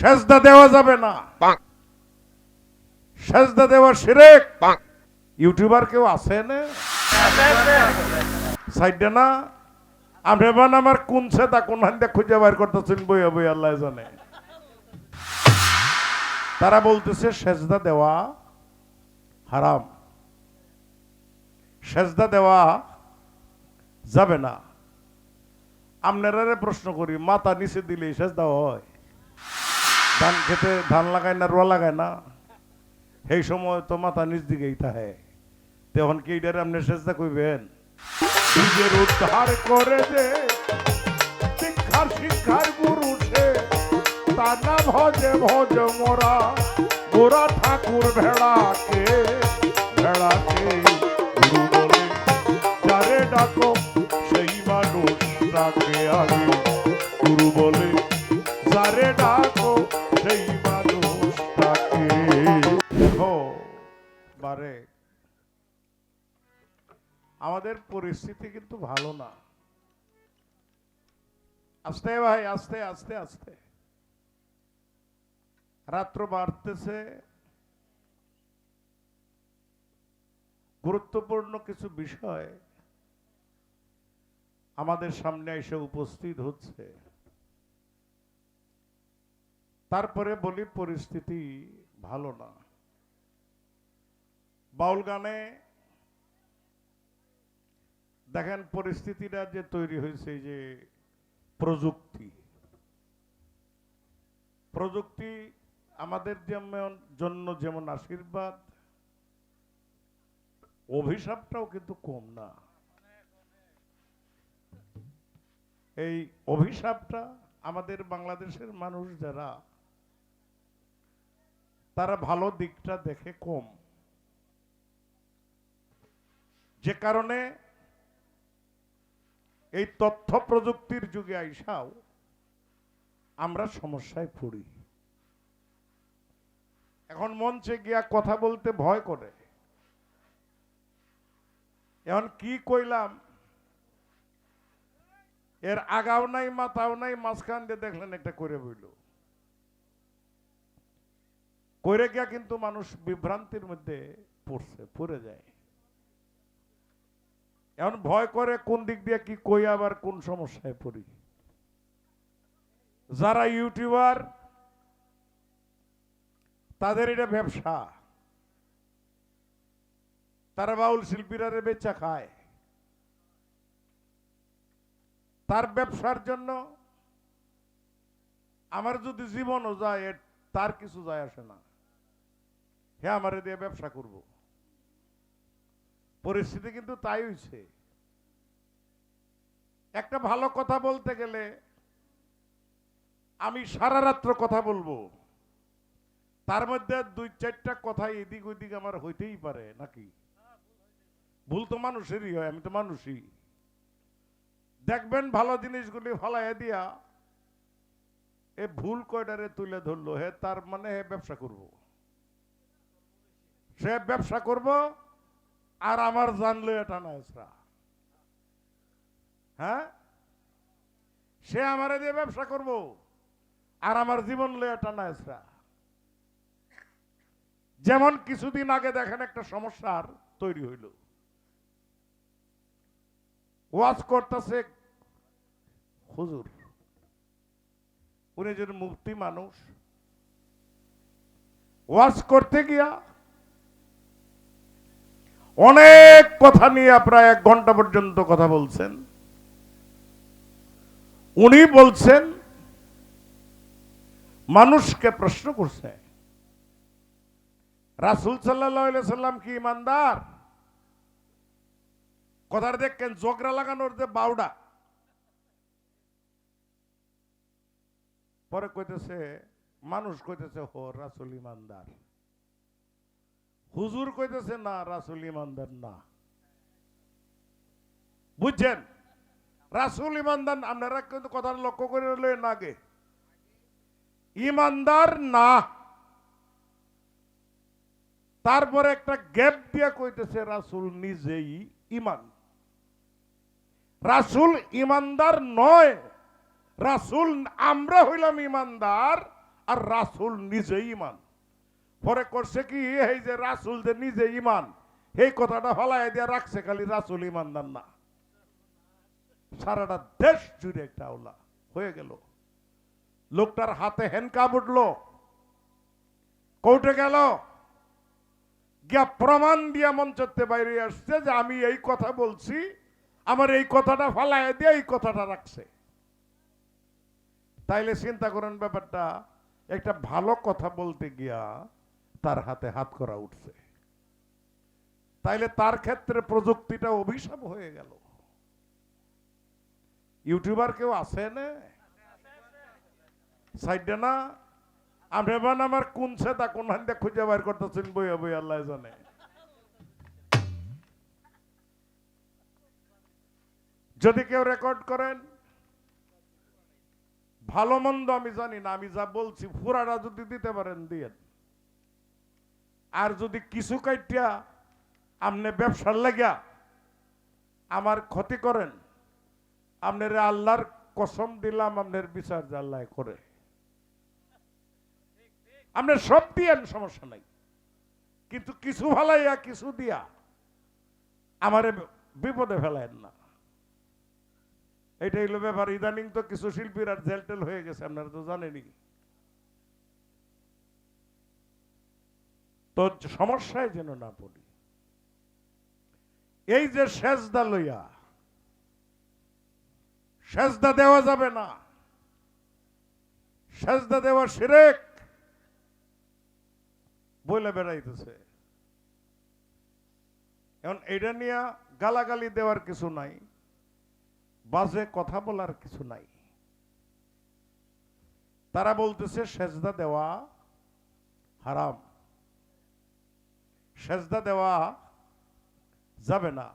সেজদা দেওয়া যাবে না। সেজদা দেওয়া শিরেক। ইউটিউবার কেউ আছে না? সাইডে না? এবার আমার কোন সেটা কোন হান্দে খুঁজে বাইর করতেছেন বই বই আল্লাহ জানে। তারা বলতেছে সেজদা দেওয়া হারাম। সেজদা দেওয়া যাবে না। আপনারা প্রশ্ন করি মাথা নিচে দিলে সেজদা হয়? ধান খেতে ধান লাগায় না রোয়া লাগায় না? সেই সময় তো মাথা নিজ দিকেই থাকে। তখন কি এটার আপনি চেষ্টা করবেন নিজের উদ্ধার করে যে শিক্ষার শিক্ষার গুরু সে। তার না ভজে ভজ মোরা গোরা ঠাকুর ভেড়াকে কিন্তু ভালো না। আস্তে ভাই, আস্তে আস্তে আস্তে। রাত্র বাড়তেছে। গুরুত্বপূর্ণ কিছু বিষয় আমাদের সামনে এসে উপস্থিত হচ্ছে। তারপরে বলি, পরিস্থিতি ভালো না। বাউল গানে দেখেন, পরিস্থিতিটা যে তৈরি হয়েছে যে প্রযুক্তি। প্রযুক্তি আমাদের যেমন জন্য যেমন আশীর্বাদ, অভিশাপটাও কিন্তু কম না। এই অভিশাপটা আমাদের বাংলাদেশের মানুষ যারা, তারা ভালো দিকটা দেখে কম। যে কারণে এই তথ্য প্রযুক্তির যুগে আইসাও, আমরা সমস্যায় পড়ি। এখন মঞ্চে গিয়া কথা বলতে ভয় করে। এখন কি কইলাম? এর আগাও নাই মাথাও নাই, মাঝখান দিয়ে দেখলেন একটা করে বইল। কইরে গিয়া কিন্তু মানুষ বিভ্রান্তির মধ্যে পড়ছে, পড়ে যায়। এখন ভয় করে কোন দিক দিয়ে কি কই আবার কোন সমস্যায় পড়ি। যারা ইউটিউবার, তাদের এটা ব্যবসা। তারা বাউল শিল্পীরা বেচা খায়। তার ব্যবসার জন্য আমার যদি জীবনও যায় তার কিছু যায় আসে না। হ্যাঁ আমার দিয়ে ব্যবসা করব। পরিস্থিতি কিন্তু তাই হয়েছে। একটা ভালো কথা বলতে গেলে আমি সারা রাত্র কথা বলব। তার মধ্যে দুই চারটা কথা এদিক ওইদিক আমার হইতেই পারে, নাকি? ভুল তো মানুষেরই হয়, আমি তো মানুষই। দেখবেন ভালো জিনিসগুলি ফালাইয়া দিয়া এ ভুল কয়টারে তুলে ধরলো, হে তার মানে হে ব্যবসা করব। সে ব্যবসা করব আর আমার জানলো এটা না হ্যাঁ? সে আমারে দিয়ে ব্যবসা করব, আর আমার জীবন লয়ে টানা এসরা যেমন কিছুদিন আগে দেখেন একটা সমস্যার তৈরি হইল। ওয়াজ করতেছে হুজুর। উনি যেন মুক্তি মানুষ। ওয়াজ করতে গিয়া অনেক কথা নিয়ে প্রায় এক ঘণ্টা পর্যন্ত কথা বলছেন। উনি বলছেন, মানুষকে প্রশ্ন করছে, রাসুল সাল্লাম কি ইমানদার? কথার দেখেন জগরা লাগানোর যে বাউডা। পরে কইতেছে, মানুষ কইতেছে, হো, রাসুল ইমানদার। হুজুর কইতেছে, না, রাসুল ইমানদার না। বুঝছেন? রাসুল ইমানদার আপনারা কিন্তু কথা লক্ষ্য করে রইলেন আগে। ইমানদার না। তারপরে একটা গ্যাপ দিয়া কইতেছে, রাসুল নিজেই ইমান রাসুল ইমানদার নয়। রাসুল, আমরা হইলাম ইমানদার আর রাসুল নিজেই ইমান পরে করছে কি, এই যে রাসুল যে নিজে ইমান এই কথাটা ফলাই দিয়ে রাখছে খালি রাসুল ইমানদার না। সারাটা দেশ জুড়ে একটা আওলা হয়ে গেল। লোকটার হাতে হ্যান্ডকাপ উঠল, কোর্টে গেল, গিয়া প্রমাণ দিয়া মঞ্চতে বাইরে আসছে যে আমি এই কথা বলছি, আমার এই কথাটা ফালাই দিয়ে এই কথাটা রাখছে। তাইলে চিন্তা করেন ব্যাপারটা, একটা ভালো কথা বলতে গিয়া তার হাতে হাত করা উঠছে। তাইলে তার ক্ষেত্রে প্রযুক্তিটা অভিশাপ হয়ে গেল। ইউটিউবার কেউ আছে না? না? আমি আমার কোন সেটা কোন হান্দে খুঁজে বাইর করতেছেন বইয়া বই আল্লাহ জানে। যদি কেউ রেকর্ড করেন, ভালো মন্দ আমি জানি না, আমি যা বলছি, ফুরাটা যদি দিতে পারেন দিয়েন আর যদি কিছু কাইটিয়া আপনি ব্যবসার লাগিয়া আমার ক্ষতি করেন আপনার আল্লাহর কসম দিলাম আপনার বিচার যে আল্লাহ করে। আপনার সব দিয়েন সমস্যা নাই। কিন্তু কিছু ভালাইয়া, কিছু দিয়া আমারে বিপদে ফেলায়েন না। এটাই হলো ব্যাপার। ইদানিং তো কিছু শিল্পীর আর জেলটেল হয়ে গেছে, আপনারা তো জানেনি তো সমস্যায় যেন না পড়ি। এই যে সেজদা লইয়া, সেজদা দেওয়া যাবে না। সেজদা দেওয়া শিরেক বলে বেড়াইতেছে। এখন এটা নিয়ে গালাগালি দেওয়ার কিছু নাই, বাজে কথা বলার কিছু নাই। তারা বলতেছে, সেজদা দেওয়া হারাম। সেজদা দেওয়া যাবে না।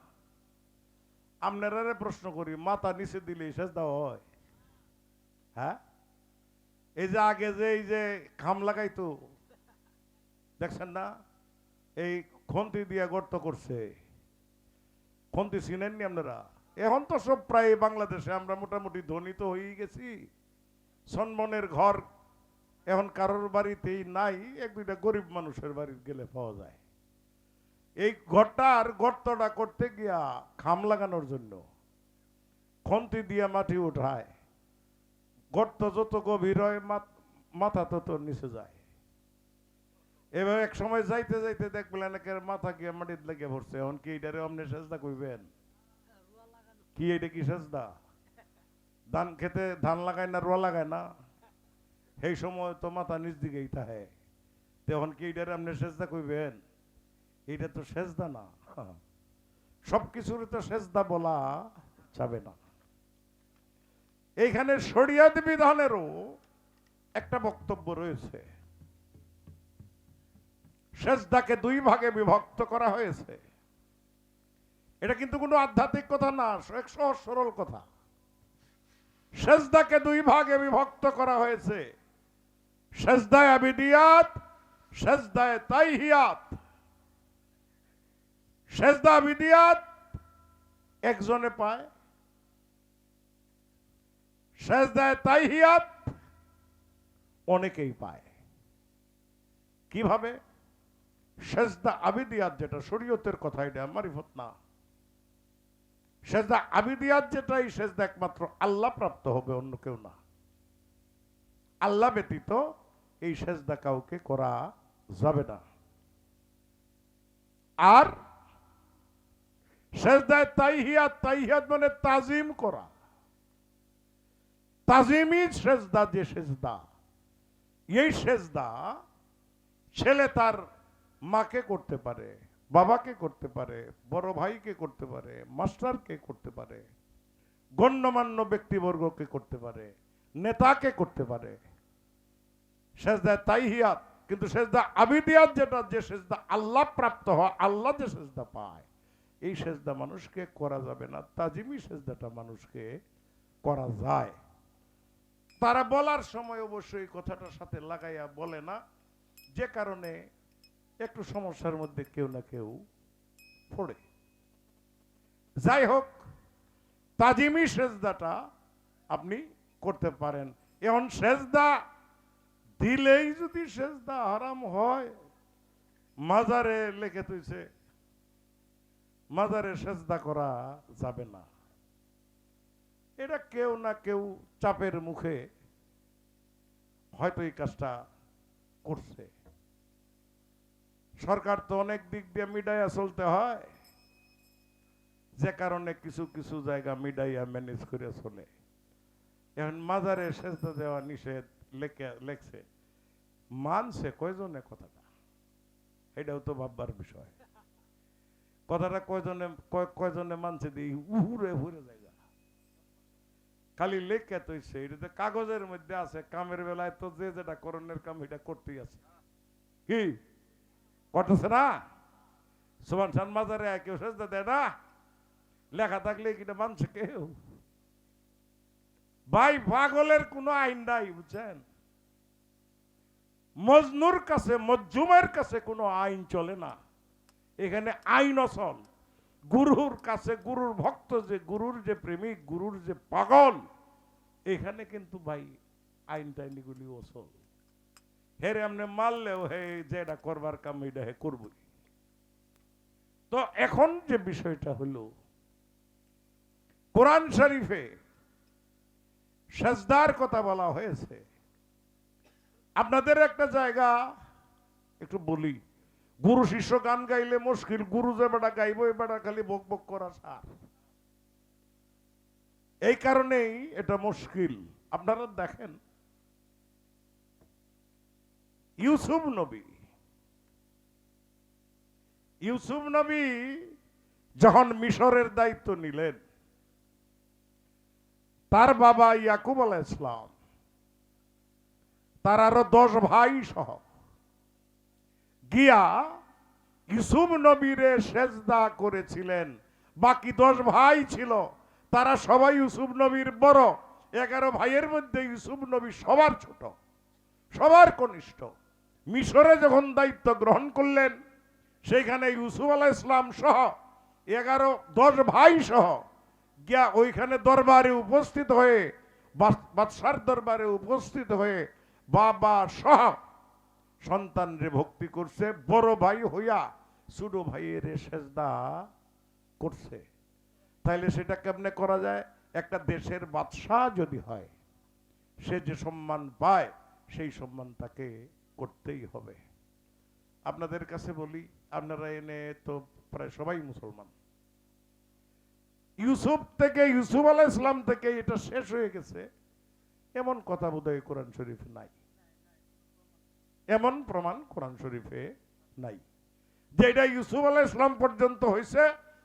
আপনারা প্রশ্ন করি, মাথা নিচে দিলে সেজদা হয়? হ্যাঁ? এই যে আগে যে, এই যে খাম লাগাইতো, দেখছেন না? এই খন্তি দিয়ে গর্ত করছে। খন্তি চিনেননি আপনারা? এখন তো সব প্রায় বাংলাদেশে আমরা মোটামুটি ধনী তো হয়েই গেছি। সনমনের ঘর এখন কারোর বাড়িতেই নাই, এক দুইটা গরিব মানুষের বাড়ি গেলে পাওয়া যায়। এই ঘরটা আর গর্তটা করতে গিয়া খাম লাগানোর জন্য। খন্তি দিয়ে মাটি উঠায়। গর্ত যত গভীর হয়, মাথা তত নিচে যায়। এবার এক সময় যাইতে যাইতে দেখবেন একের মাথা গিয়ে মাটির লেগে পড়ছে। এখন কি এটারে অমনে সেজদা কইবেন? কি এটা কি সেজদা? ধান খেতে ধান লাগায় না রোয়া লাগায় না? সেই সময় তো মাথা নিচ দিকেই থাকে। তখন কি এটারে আপনি সেজদা কইবেন? এটা তো সেজদা না। সব কিছুর তো সেজদা বলা যাবে না। এইখানে শরিয়াত বিধানেরও একটা বক্তব্য রয়েছে। সেজদাকে দুই ভাগে বিভক্ত করা হয়েছে। এটা কিন্তু কোনো আধ্যাত্মিক কথা না, এক সহজ সরল কথা। সেজদাকে দুই ভাগে বিভক্ত করা হয়েছে। সেজদায় আবিদিয়াত, সেজদায় তাইহিয়াত। সেজদা আবিদিয়াত একজনে পায়, সেজদায় তাইহিয়াত অনেকেই পায়। কীভাবে? সেজদা আবিদিয়াত যেটা, শরীয়তের কথা এটা, মারিফত না। সেজদা আবিদিয়াত যেটা এই সেজদা একমাত্র আল্লাহ প্রাপ্ত হবে, অন্য কেউ না। আল্লাহ ব্যতীত এই সেজদা কাউকে করা যাবে না। আর সেজদায় তাইহিয়াত তাইহিয়াত মানে তাজিম করা। তাজিমি সেজদা যে সেজদা। এই সেজদা ছেলে তার মাকে করতে পারে, বাবাকে করতে পারে, বড় ভাইকে করতে পারে, মাস্টারকে করতে পারে, গণ্যমান্য ব্যক্তিবর্গকে করতে পারে, নেতাকে করতে পারে। সেজদা তাইহিয়াত, কিন্তু সেজদা আবিদিয়াত যেটা, যে সেজদা আল্লাহ প্রাপ্ত হয়, আল্লাহ যে সেজদা পায়। এই সেজদা মানুষকে করা যাবে না, তাজিমি সেজদাটা মানুষকে করা যায়। তারা বলার সময় অবশ্যই কথাটার সাথে লাগাইয়া বলে না, যে কারণে একটু সমস্যার মধ্যে কেউ না কেউ পড়ে। যাই হোক, তাজিমি সেজদাটা আপনি করতে পারেন। এখন সেজদা দিলেই যদি সেজদা হারাম হয়, মাজারে লেখে তুইছে মাজারে সেজদা করা যাবে না। এটা কেউ না কেউ চাপের মুখে হয়তো এই কাজটা করছে। সরকার তো অনেক দিক দিয়ে মিডাইয়া চলতে হয়। যে কারণে কিছু কিছু জায়গা মিডাইয়া ম্যানেজ করে চলে। এখন মাজারে সেজদা দেওয়া নিষেধ লেখে, লেখছে। মানছে কয়জনে কথাটা? এটাও তো ভাববার বিষয়। কথাটা কয়জনে, কয়- কয়জনে মানছে দিয়ে উহুরে হুরে জায়গা। খালি লেখা এটা তো কাগজের মধ্যে আছে, কামের বেলায় তো যে যেটা করণের কাম, এটা করতেই আছে। কি? না? সুবান খান মাজারে কেউ দেয় না? লেখা থাকলে কিটা মানছে কেউ? ভাই, পাগলের কোনো আইন নাই, বুঝছেন? মজনুর কাছে, মজ্জুমের কাছে কোনো আইন চলে না। এখানে আইন অসল। গুরুর কাছে গুরুর ভক্ত যে গুরুর যে প্রেমিক, গুরুর যে পাগল, এখানে কিন্তু ভাই আইন টাইনগুলি অসল। হেরে আমনে মারলেও হে যেটা করবার কাম এটা হে করবই। তো এখন যে বিষয়টা হলো, কোরআন শরীফে সেজদার কথা বলা হয়েছে। আপনাদের একটা জায়গা একটু বলি। গুরু শিষ্য গান গাইলে মুশকিল, গুরু যে বেটা গাইব এই বেটা খালি বক বক করা সার। এই কারণেই এটা মুশকিল। আপনারা দেখেন, ইউসুফ নবী ইউসুফ নবী যখন মিশরের দায়িত্ব নিলেন, তার বাবা ইয়াকুব আলাহ ইসলাম তার আরও দশ ভাই সহ গিয়া ইউসুফ নবীরে সেজদা করেছিলেন। বাকি দশ ভাই ছিল, তারা সবাই ইউসুফ নবীর বড়। এগারো ভাইয়ের মধ্যে ইউসুফ নবী সবার ছোট, সবার কনিষ্ঠ। মিশরে যখন দায়িত্ব গ্রহণ করলেন সেইখানে ইউসুফ আলাহ ইসলাম সহ এগারো, দশ ভাই সহ গিয়া ওইখানে দরবারে উপস্থিত হয়ে, বাদশার দরবারে উপস্থিত হয়ে বাবা সহ সন্তানরে ভক্তি করছে, বড় ভাই হইয়া ছোট ভাইয়ের সেজদা করছে। তাইলে সেটা কেমনে করা যায়? একটা দেশের বাদশাহ যদি হয়, সে যে সম্মান পায়, সেই সম্মান তাকে করতেই হবে। আপনাদের কাছে বলি, আপনারা এনে তো প্রায় সবাই মুসলমান। ইউসুফ থেকে, ইউসুফ আলাহ ইসলাম থেকে এটা শেষ হয়ে গেছে। এমন কথা বোধহয় কোরআন শরীফ নাই। এমন প্রমাণ কোরআন শরীফে নাই। যে এটা ইউসুফ আলাহ ইসলাম পর্যন্ত হয়েছে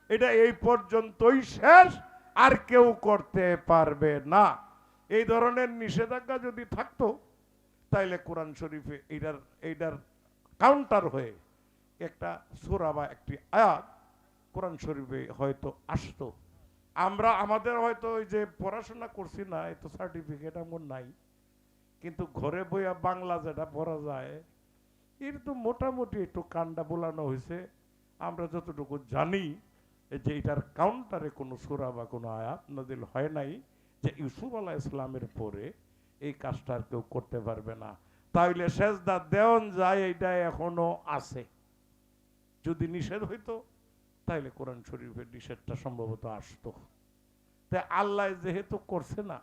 এটা এই পর্যন্তই শেষ, আর কেউ করতে পারবে না। এই ধরনের নিষেধাজ্ঞা যদি থাকতো, তাইলে কোরআন শরীফে এইটার এইটার কাউন্টার হয়ে একটা সুরা বা একটি আয়াত কোরআন শরীফে হয়তো আসতো। আমরা, আমাদের হয়তো ওই যে পড়াশোনা করছি না, এত সার্টিফিকেট এমন নাই। কিন্তু ঘরে বইয়া বাংলা যেটা পড়া যায়, এর তো মোটামুটি একটু কান্ডা বোলানো হয়েছে। আমরা যতটুকু জানি যে এটার কাউন্টারে কোনো সুরা বা কোনো আয়াত নদিল হয় নাই যে ইউসুফ আলাহ ইসলামের পরে এই কাজটা আর কেউ করতে পারবে না। তাইলে সেজদা দেওয়ান যায়, এইটা এখনও আছে। যদি নিষেধ হইতো, তাইলে কোরআন শরীফের নিষেধটা সম্ভবত আসতো। তাই আল্লাহ যেহেতু করছে না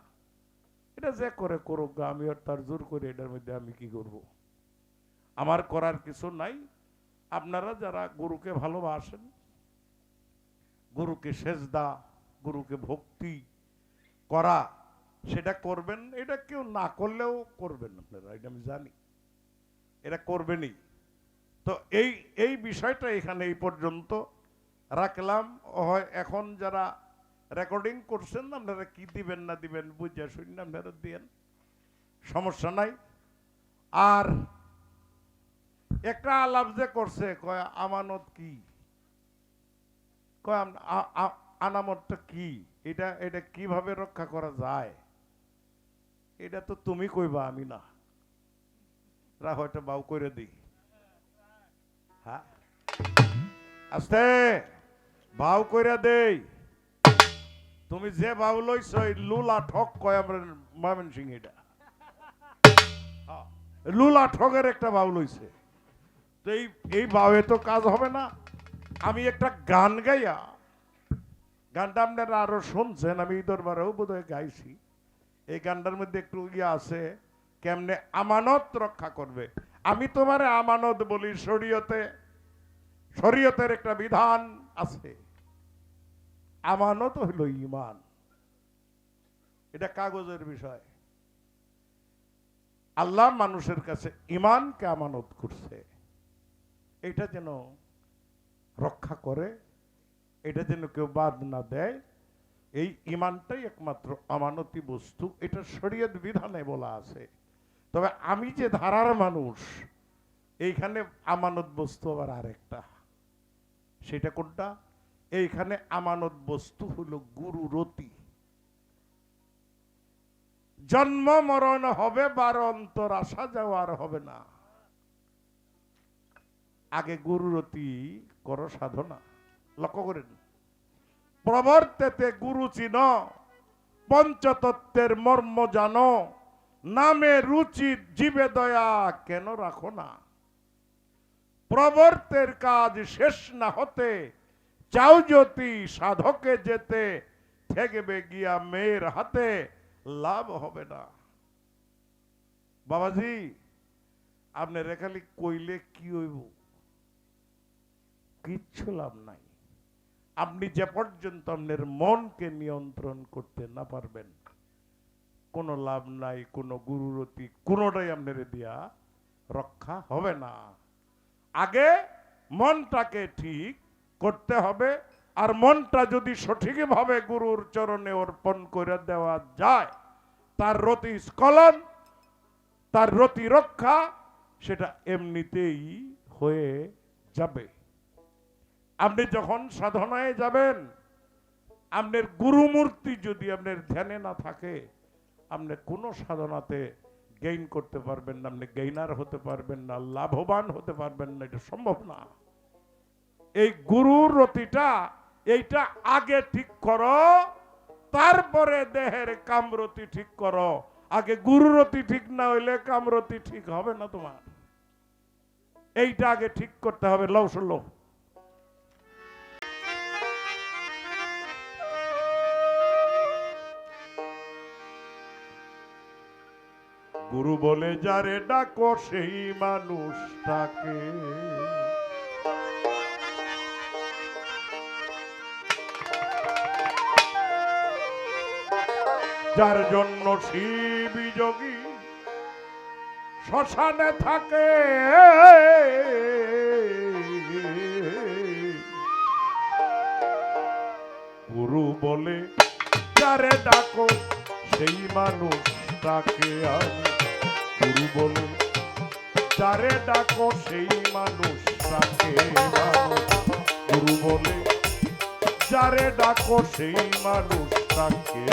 এটা যে করে করুক আমি আর তার জোর করে এটার মধ্যে আমি কি করব? আমার করার কিছু নাই। আপনারা যারা গুরুকে ভালোবাসেন, গুরুকে সেজদা, গুরুকে ভক্তি করা, সেটা করবেন, এটা কেউ না করলেও করবেন আপনারা, এটা আমি জানি। এটা করবেনই। তো এই এই বিষয়টা এখানে এই পর্যন্ত রাখলাম। হয় এখন যারা রেকর্ডিং করছেন আপনারা কি দিবেন না দিবেন বুঝে শুনি আপনারা দিয়েন সমস্যা নাই। আর একটা আলাপ যে করছে, কয়, আমানত কি? কয় আনামতটা কি? এটা এটা কীভাবে রক্ষা করা যায়? এটা তো তুমি কইবা, আমি না। রা হয়তো বাউ করে দিই। হ্যাঁ? আস্তে! ভাও কইরা দেই। তুমি যে ভাও লইছ এই লুলা ঠক কয় আমরা ময়মন সিং এটা হ্যাঁ, লুলা ঠকের একটা বাউল হইছে। তো এই এই বাউয়ে তো কাজ হবে না। আমি একটা গান গাইয়া গানটা আপনারা আরও শুনছেন আমি দরবারেও বোধহয় গাইছি। এই গানটার মধ্যে একটু ইয়ে আছে কেমনে আমানত রক্ষা করবে। আমি তোমারে আমানত বলি শরীয়তে শরীয়তের একটা বিধান আছে। আমানত হইল ইমান এটা কাগজের বিষয়। আল্লাহ মানুষের কাছে ইমানকে আমানত করছে। এটা যেন রক্ষা করে, এটা যেন কেউ বাদ না দেয়, এই ইমানটাই একমাত্র আমানতি বস্তু। এটা শরীয়ত বিধানে বলা আছে। তবে আমি যে ধারার মানুষ, এইখানে আমানত বস্তু আবার আরেকটা। সেটা কোনটা? এইখানে আমানত বস্তু হলো গুরু রতি। জন্ম মরণ হবে, বার অন্তর আসা যাওয়ার হবে না। আগে গুরুরতি করো সাধনা, লক্ষ্য করেন। প্রবর্তেতে গুরু চিন, পঞ্চতত্ত্বের মর্ম জানো, নামে রুচি জীবে দয়া কেন রাখো না? প্রবর্তের কাজ শেষ না হতে চাও যদি সাধকে যেতে, ঠেকবে গিয়া মেয়ের হাতে, লাভ হবে না। বাবাজি আপনি রেখালি কইলে কি হইব? কিচ্ছু লাভ নাই। আপনি যে পর্যন্ত আপনার মনকে নিয়ন্ত্রণ করতে না পারবেন, কোনো লাভ নাই, কোনো গুরুরতি কোনোটাই আপনার দিয়া রক্ষা হবে না। আগে মনটাকে ঠিক করতে হবে, আর মনটা যদি সঠিকভাবে গুরুর চরণে অর্পণ করে দেওয়া যায়, তার রতি স্খলন, তার রতি রক্ষা, সেটা এমনিতেই হয়ে যাবে। আপনি যখন সাধনায় যাবেন, আপনার গুরুমূর্তি যদি আপনার ধ্যানে না থাকে, আপনি কোনো সাধনাতে গেইন করতে পারবেন না, আপনি গেইনার হতে পারবেন না, লাভবান হতে পারবেন না, এটা সম্ভব না। এই গুরুর রতিটা এইটা আগে ঠিক করো, তারপরে দেহের কামরতি ঠিক করো। আগে গুরুরতি ঠিক না হইলে কামরতি ঠিক হবে না তোমার। এইটা আগে ঠিক করতে হবে, লও শুনলো। গুরু বলে, যারে ডাকো সেই মানুষটাকে। যার জন্য শিব যোগী শ্মশানে থাকে। গুরু বলে, যারে ডাকো, সেই মানুষ তাকে আমি গুরু বলে, যারে ডাকো, সেই মানুষ তাকে গুরু বলে, যারে ডাকো, সেই মানুষ তাকে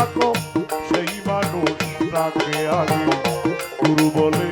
থাকো সেই মানুষ তাকে আগে গুরু বলে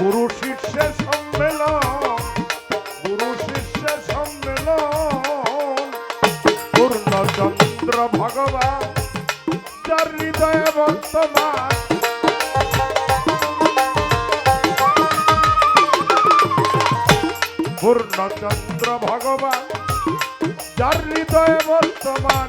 গুরু শিষ্যের সম্মেলন, গুরু শিষ্যের সম্মেলন। পূর্ণচন্দ্র ভগবান, যার হৃদয়ে বর্তমান। পূর্ণচন্দ্র ভগবান, যার হৃদয়ে বর্তমান।